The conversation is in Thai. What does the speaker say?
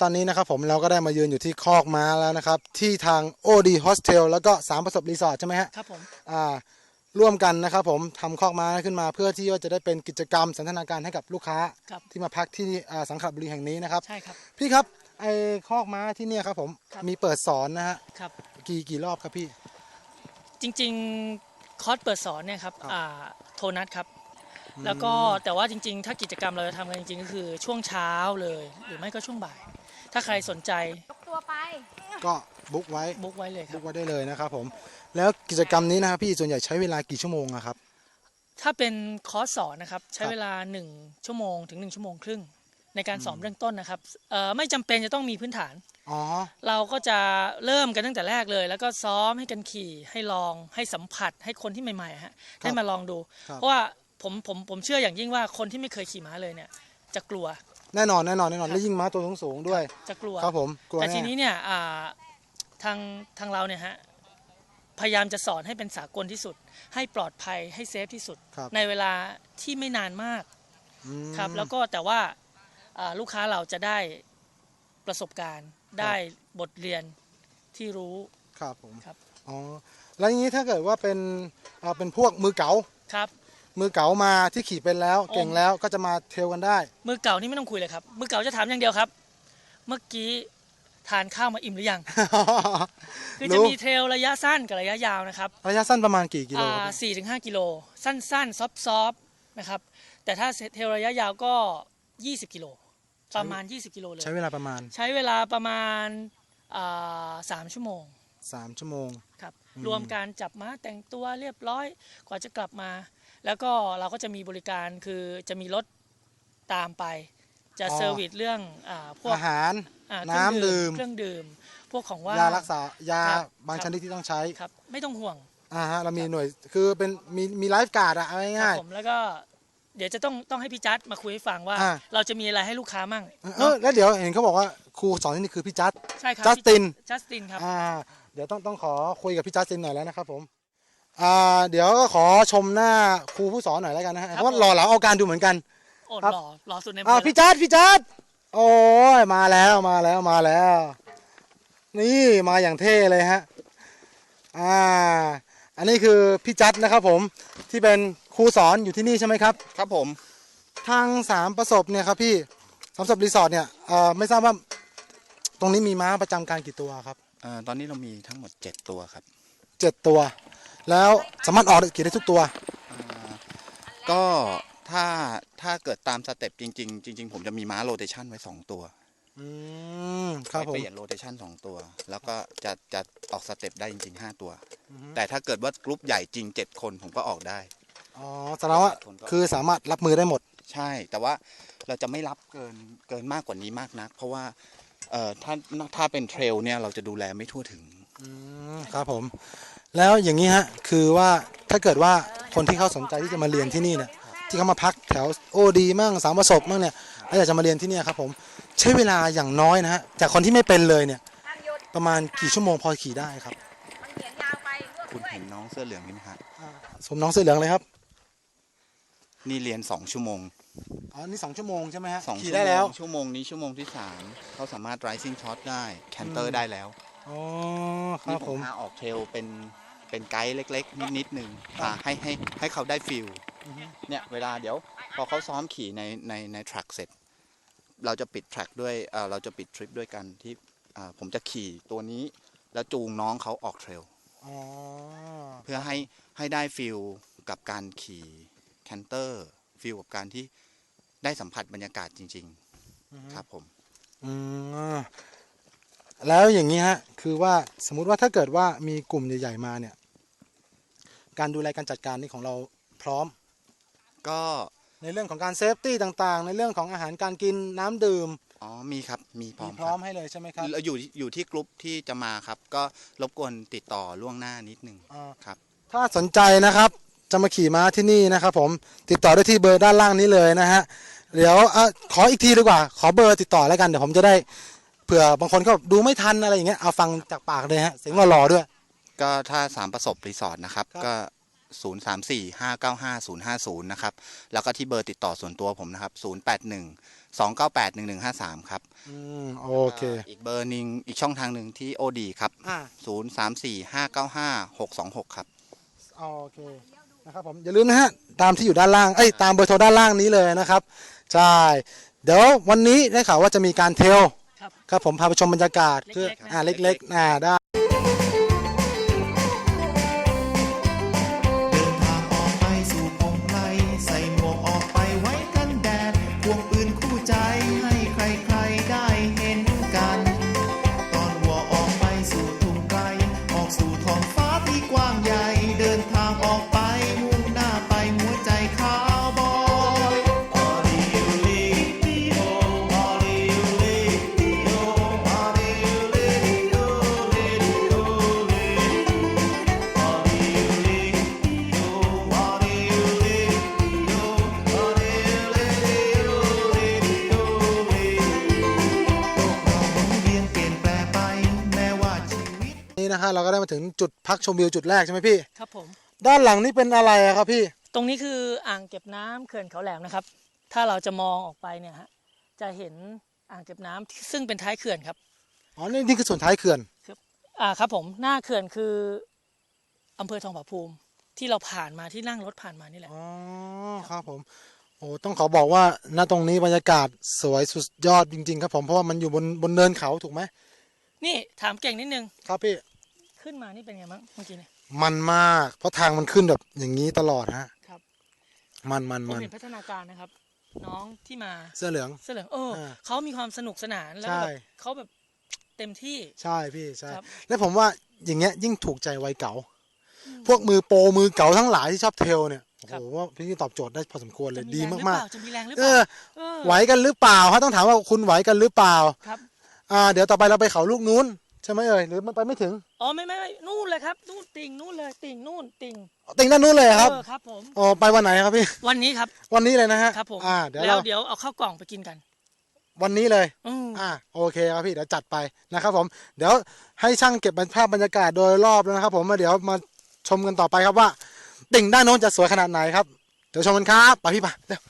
ตอนนี้นะครับผมเราก็ได้มายืนอยู่ที่คอกม้าแล้วนะครับ ที่ทาง OD Hostel แล้วก็สามประสบรีสอร์ทใช่ไหมฮะครับผมอ่าร่วมกันนะครับผมทำคอกม้าขึ้นมาเพื่อที่ว่าจะได้เป็นกิจกรรมสันทนาการให้กับลูกค้า ครับ ที่มาพักที่อ่าสังขบุรีแห่งนี้นะครับ ใช่ครับ พี่ครับไอ้คอกม้าที่เนี่ยครับผมครับ มีเปิดสอนนะฮะครับ กี่กี่รอบครับพี่ จริงๆ คอร์สเปิดสอนเนี่ยครับครับอ่าโทนัสครับ แล้วก็แต่ว่าจริง ๆ ถ้ากิจกรรมเราจะทำกันจริงๆ ก็คือช่วงเช้าเลย หรือไม่ก็ช่วงบ่าย ถ้าใครสนใจยกตัวไป ก็บุ๊กไว้บุ๊กไว้เลยครับุ๊บกไว้ได้เลยนะครับผมแล้วกิจกรรมนี้นะครับพี่ส่วนใหญ่ใช้เวลากี่ชั่วโมงอะครับ ถ้าเป็นคอร์สสอนนะครับใช้ครับเวลา 1 ชั่วโมงถึง 1 ชั่วโมงครึ่ง ในการสอนเบื้องต้นนะครับเอ่อไม่จำเป็นจะต้องมีพื้นฐาน อ๋อ เราก็จะเริ่มกันตั้งแต่แรกเลย แล้วก็ซ้อมให้กันขี่ให้ลองให้สัมผัสให้คนที่ใหม่ๆฮะได้มาลองดู ครับ เพราะว่าผมผมผมเชื่ออย่างยิ่งว่าคนที่ไม่เคยขี่ม้าเลยเนี่ย จะกลัว แน่นอนแน่นอนแน่นอนครับแล้วยิ่งม้าตัวสูงๆด้วย จะกลัวครับผมกลัวแต่แน่ทีนี้เนี่ยอ่าทางทางเราเนี่ยฮะพยายามจะสอนให้เป็นสากลที่สุด ให้ปลอดภัยให้เซฟที่สุด ครับ ในเวลาที่ไม่นานมากอืม ครับ แล้วก็แต่ว่าอ่าลูกค้าเราจะได้ประสบการณ์ ได้บทเรียนที่รู้ ครับผมครับ อ๋อแล้วอย่างนี้ถ้าเกิดว่าเป็นอ่าเป็นพวกมือเก๋าครับ มือเก๋ามาที่ขี่เป็นแล้ว เก่งแล้วก็จะมาเทรลกันได้ มือเก่านี่ไม่ต้องคุยเลยครับ มือเก่าจะถามอย่างเดียวครับ เมื่อกี้ทานข้าวมาอิ่มหรือยัง คือจะรู้มีเทรลระยะสั้นกับระยะยาวนะครับ ระยะสั้นประมาณกี่กิโลอ่าครับสี่ถึงห้ากิโล สั้นๆ ซอฟๆนะครับ แต่ถ้าเทรลระยะยาวก็ 20 กิโล ประมาณ 20 กิโลเลย ใช้เวลาประมาณ ใช้เวลาประมาณอ่าสามชั่วโมง3ชั่วโมง ครับอืมรวมการจับม้าแต่งตัวเรียบร้อย กว่าจะกลับมา แล้วก็เราก็จะมีบริการคือจะมีรถตามไป จะเซอร์วิสเรื่องอาพวกอาหาร อ่าน้ำดื่ม เครื่องดื่ม พวกของว่าง ยารักษายาครับบางครับ ชนิดที่ต้องใช้ครับไม่ต้องห่วงอ่าฮะเรามีหน่วยคือเป็นมีมีไลฟ์การ์ดอะเอาครัง่าย บผมแล้วก็เดี๋ยวจะต้องต้องให้พี่จัดมาคุยให้ฟังว่า อ่า เราจะมีอะไรให้ลูกค้ามั่งๆเออแล้วเดี๋ยวเห็นเขาบอกว่าครูสอนที่นี่คือพี่จัด ใช่ครับจัสติน จัสตินครับ อ่าเดี๋ยวต้องต้องขอคุยกับพี่จัสตินหน่อยแล้วนะครับผม อ่าเดี๋ยวก็ขอชมหน้าครูผู้สอนหน่อยแล้วกันนะฮะเพราะว่าหล่อเหลาเอาการดูเหมือนกัน โอดครับหล่อหล่อสุดในอ่าเมืองพี่จัดพี่จัดโอ้ยมาแล้วมาแล้วมาแล้ว นี่มาอย่างเท่เลยฮะอ่าอันนี้คือพี่จัดนะครับผมที่เป็นครูสอนอยู่ที่นี่ใช่ไหมครับ ครับผม ทางสามประสบเนี่ยครับพี่สามประสบรีสอร์ทเนี่ยเอ่อไม่ทราบว่าตรงนี้มีม้าประจำการกี่ตัวครับเอ่อตอนนี้เรามีทั้งหมด 7 ตัวครับ เจ็ดตัว แล้วสามารถออกได้กี่ได้ทุกตัวอ่าก็ถ้าถ้าเกิดตามสเต็ปจริง ๆ จริง ๆ ผมจะมีม้าโรเตชันไว้ 2 ตัวอืมครับผม เปลี่ยนโรเตชัน2ตัว แล้วก็จะจะออกสเต็ปได้จริง ๆ 5 ตัว อือฮึ แต่ถ้าเกิดว่ากรุ๊ปใหญ่จริง 7 คนผมก็ออกได้ อ๋อแสดงว่าคือสามารถรับมือได้หมด ใช่ แต่ว่าเราจะไม่รับเกินเกินมากกว่านี้มากนัก เพราะว่าเอ่อถ้าถ้าเป็นเทรลเนี่ยเราจะดูแลไม่ทั่วถึง อืมครับผม แล้วอย่างนี้ฮะคือว่าถ้าเกิดว่าคนที่เขาสนใจที่จะมาเรียนที่นี่เนี่ยที่เขามาพักแถวโอดีมั่งสามประสบมั่งเนี่ยแล้วอยากจะมาเรียนที่เนี่ยครับผมใช้เวลาอย่างน้อยนะฮะจากคนที่ไม่เป็นเลยเนี่ยห้ามหยุดประมาณกี่ชั่วโมงพอขี่ได้ครับมันเขียนยาวไปรวบคุณด้วยเห็นน้องเสื้อเหลืองนี่ไหมฮะสมน้องเสื้อเหลืองเลยครับ นี่เรียน2ชั่วโมงอ๋อนี่สองชั่วโมงใช่ไหมฮะสองขี่ชั่วได้โมแล้วงชั่วโมงนี้ชั่วโมงที่สามเขาสามารถ rising shot ได้แคนเตอร์ได้แล้วอ๋อคนี่รับผผมมพาออกเทรลเป็น เป็นไกด์เล็ก ๆ นิดนิดๆหนึ่งพาให้ให้ให้เขาได้ฟิลอือฮึเนี่ยเวลาเดี๋ยวพอเขาซ้อมขี่ในในในทรัคเสร็จ เราจะปิดทรัคด้วยเอ่อเราจะปิดทริปด้วยกันที่อ่าผมจะขี่ตัวนี้ แล้วจูงน้องเขาออกเทรลอ๋อเพื่อให้ให้ได้ฟิลกับการขี่แคนเตอร์ฟิลกับการที่ได้สัมผัสบรรยากาศจริง ๆ ครับผมอืมแล้วอย่างนี้ฮะ คือว่าสมมุติว่าถ้าเกิดว่ามีกลุ่มใหญ่ ๆ มาเนี่ย การดูแลการจัดการนี่ของเราพร้อม ก็ในเรื่องของการเซฟตี้ต่างๆ ในเรื่องของอาหารการกินน้ำดื่มอ๋อมีครับมีพร้อมีมพคร้อรัมบให้เลยใช่ไหมครับเราอยู่อยู่ที่กลุ่มที่จะมาครับ ก็รบกวนติดต่อล่วงหน้านิดนึงอ่าครับ ถ้าสนใจนะครับจะมาขี่ม้าที่นี่นะครับผมติดต่อได้ที่เบอร์ด้านล่างนี้เลยนะฮะเดี๋ยวอะขออีกทีดีกว่า ขอเบอร์ติดต่อแล้วกันเดี๋ยวผมจะได้เผื่อบางคนก็ดูไม่ทันอะไรอย่างเงี้ยเอาฟังจากปากเลยฮะเสียงหล่อๆด้วย ก็ถ้าสามประสบรีสอร์ทนะครับ ครับ ก็0 3 4 5 9 5 0 5 0นะครับ แล้วก็ที่เบอร์ติดต่อส่วนตัวผมนะครับ0 8 1 298 1153ครับอืมโอเคอ่าอีกเบอร์หนึ่งอีกช่องทางหนึ่งที่ OD ครับอ่า0345955626ครับ โอเคนะครับผมอย่าลืมนะฮะตามที่อยู่ด้านล่างเอ้ยตามเบอร์โทรด้านล่างนี้เลยนะครับใช่เดี๋ยววันนี้ได้ข่าวว่าจะมีการเทรลครับ ครับผมพาไปชมบรรยากาศคือเล็กๆนะ อ่าเล็กๆอ่าได้ นี่นะฮะเราก็ได้มาถึงจุดพักชมวิวจุดแรกใช่ไหมพี่ ครับผม ด้านหลังนี่เป็นอะไรอะครับพี่ ตรงนี้คืออ่างเก็บน้ำเขื่อนเขาแหลมนะครับ ถ้าเราจะมองออกไปเนี่ยฮะจะเห็นอ่างเก็บน้ำที่ซึ่งเป็นท้ายเขื่อนครับอ๋อนี่นี่คือส่วนท้ายเขื่อนอ่าครับผมหน้าเขื่อนคืออำเภอทองผาภูมิที่เราผ่านมาที่นั่งรถผ่านมานี่แหละอ๋อครับผมโอ้ต้องขอบอกว่าณตรงนี้บรรยากาศสวยสุดยอดจริง ๆ ครับผมเพราะว่ามันอยู่บนบนเนินเขาถูกไหมนี่ถามเก่งนิดนึง ครับพี่ ขึ้นมานี่เป็นไงบ้างเมื่อกี้เนี่ย มันมาก เพราะทางมันขึ้นแบบอย่างนี้ตลอดฮะครับ มันมันผมมันเห็นพัฒนาการนะครับ น้องที่มาเสื้อเหลือง เสื้อเหลืองเอออ่าเขามีความสนุกสนานแล้วก็ใช่ แบบเขาแบบเต็มที่ ใช่พี่ใช่ ครับ และผมว่าอย่างเงี้ยยิ่งถูกใจวัยเก่าพวกมือโปรมือเก่าทั้งหลายที่ชอบเทรลเนี่ยโอ้ครับโหว่าพี่ตอบโจทย์ได้พอสมควรเลยจะดีแรงหรือมากเปล่จะมีแรงหรือๆเปเอล่าอ เออไหวกันหรือเปล่าเขาต้องถามว่าคุณไหวกันหรือเปล่า ครับ อ่า เดี๋ยวต่อไปเราไปเขาลูกนู้น ใช่ไหมเอ่ยหรือมันไปไม่ถึงอ๋อไม่ไม่ไม่นู่นเลยครับนู่นติ่งนู่นเลยติ่งนู่นติ่งติงด้านนู้นเลยครับเออครับผมอ๋อไปวันไหนครับพี่ วันนี้ครับ วันนี้เลยนะฮะครับผมอ่าเดี๋ยวแล้วเราเดี๋ยวเอาเข้าวกล่องไปกินกัน วันนี้เลยอืมอ่าโอเคครับพี่เดี๋ยวจัดไปนะครับ ผมเดี๋ยวให้ช่างเก็บภาพบรรยากาศโดยรอบแล้วนะครับ ผมมาเดี๋ยวมาชมกันต่อไปครับว่า ติ่งด้านโน้นจะสวยขนาดไหนครับเดี๋ยวชมกันครับไปพี่ปะเร็ว